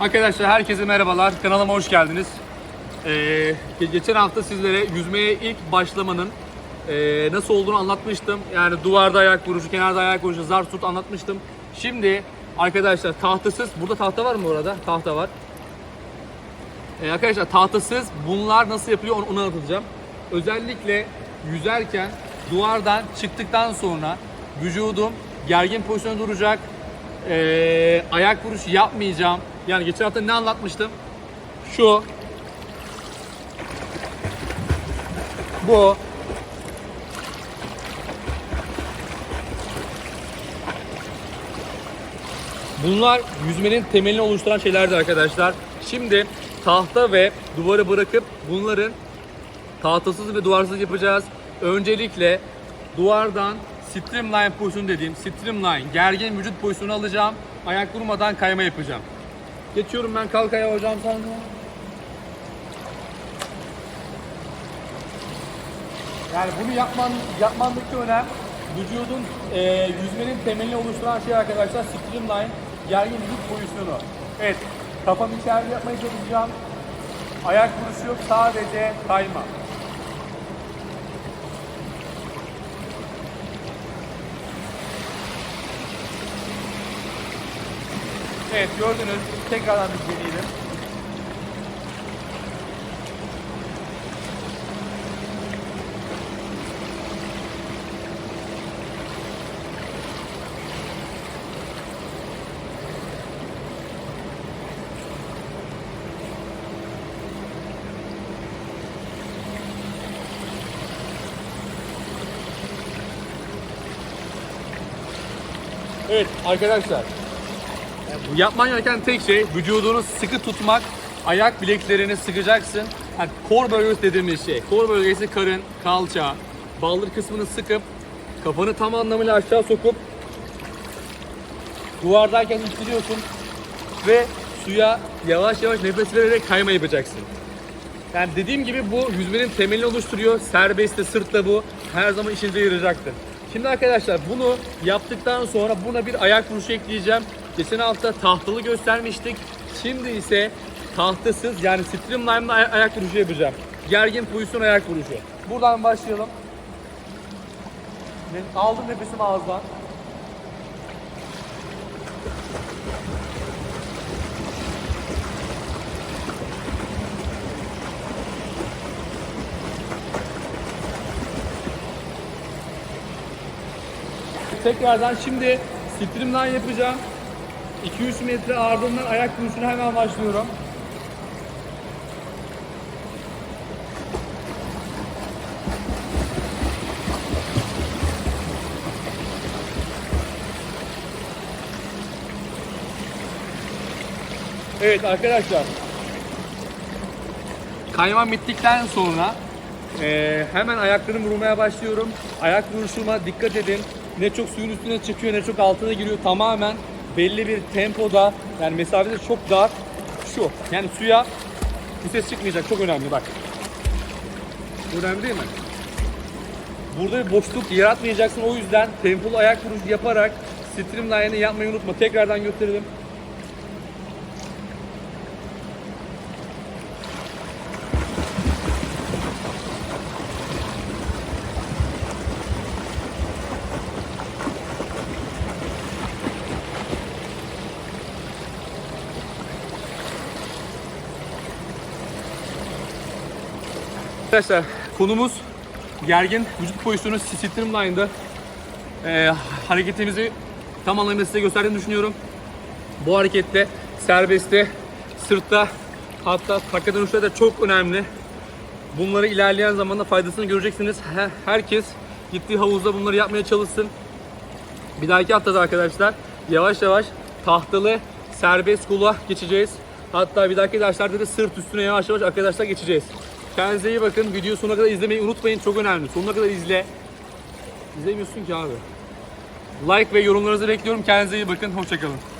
Arkadaşlar herkese merhabalar. Kanalıma hoş geldiniz. Ee, ge- geçen hafta sizlere yüzmeye ilk başlamanın ee, nasıl olduğunu anlatmıştım. Yani duvarda ayak vuruşu, kenarda ayak vuruşu, zar tut anlatmıştım. Şimdi arkadaşlar tahtasız, burada tahta var mı orada? Tahta var. Ee, arkadaşlar tahtasız bunlar nasıl yapılıyor onu, onu anlatacağım. Özellikle yüzerken duvardan çıktıktan sonra vücudum gergin pozisyonda duracak. Ee, ayak vuruşu yapmayacağım. Yani geçen hafta ne anlatmıştım? Şu. Bu. Bunlar yüzmenin temelini oluşturan şeylerdi arkadaşlar. Şimdi tahta ve duvarı bırakıp bunların tahtasız ve duvarsız yapacağız. Öncelikle duvardan streamline pozisyonu dediğim streamline gergin vücut pozisyonu alacağım. Ayak vurmadan kayma yapacağım. Geçiyorum ben kalk ayağa hocam sen. Yani bunu yapman yapmandaki önem vücudun e, yüzmenin temelini oluşturan şey arkadaşlar streamline gergin vücut pozisyonu. Evet kafamı içeride yapmaya çalışacağım. Ayak vuruşu yok sadece kayma. Evet gördünüz. Tekrardan bir deneyelim. Evet arkadaşlar. Yapman gereken tek şey vücudunu sıkı tutmak. Ayak bileklerini sıkacaksın. Yani kor bölgesi dediğimiz şey. Kor bölgesi karın, kalça, baldır kısmını sıkıp kafanı tam anlamıyla aşağı sokup duvardayken ittiriyorsun ve suya yavaş yavaş nefes vererek kayma yapacaksın. Yani dediğim gibi bu yüzmenin temelini oluşturuyor. Serbest de sırt da bu. Her zaman işinize yarayacaktır. Şimdi arkadaşlar bunu yaptıktan sonra buna bir ayak vuruşu ekleyeceğim. Geçen hafta tahtalı göstermiştik. Şimdi ise tahtasız yani streamline'da ay- ayak vuruşu yapacağım. Gergin pozisyon ayak vuruşu. Buradan başlayalım. Aldım nefesimi ağızdan. Tekrardan şimdi streamline yapacağım. 2-3 metre ardından ayak vuruşuna hemen başlıyorum. Evet arkadaşlar. Kaymam bittikten sonra eee, hemen ayaklarımı vurmaya başlıyorum. Ayak vuruşuma dikkat edin. Ne çok suyun üstüne çıkıyor ne çok altına giriyor. Tamamen belli bir tempoda yani mesafede çok dar. Şu yani suya bu ses çıkmayacak çok önemli bak. Önemli değil mi? Burada bir boşluk yaratmayacaksın o yüzden tempolu ayak vuruşu yaparak streamline'ı yapmayı unutma. Tekrardan gösterelim. Arkadaşlar konumuz gergin vücut pozisyonu streamline'da ee, hareketimizi tam anlamıyla size gösterdiğini düşünüyorum. Bu harekette serbestte, sırtta hatta takla dönüşler de çok önemli. Bunları ilerleyen zamanda faydasını göreceksiniz. He- Herkes gittiği havuzda bunları yapmaya çalışsın. Bir dahaki haftada arkadaşlar yavaş yavaş tahtalı serbest kula geçeceğiz. Hatta bir dahaki derslerde de sırt üstüne yavaş yavaş arkadaşlar geçeceğiz. Kendinize iyi bakın. Videoyu sonuna kadar izlemeyi unutmayın. Çok önemli. Sonuna kadar izle. İzlemiyorsun ki abi. Like ve yorumlarınızı bekliyorum. Kendinize iyi bakın. Hoşçakalın.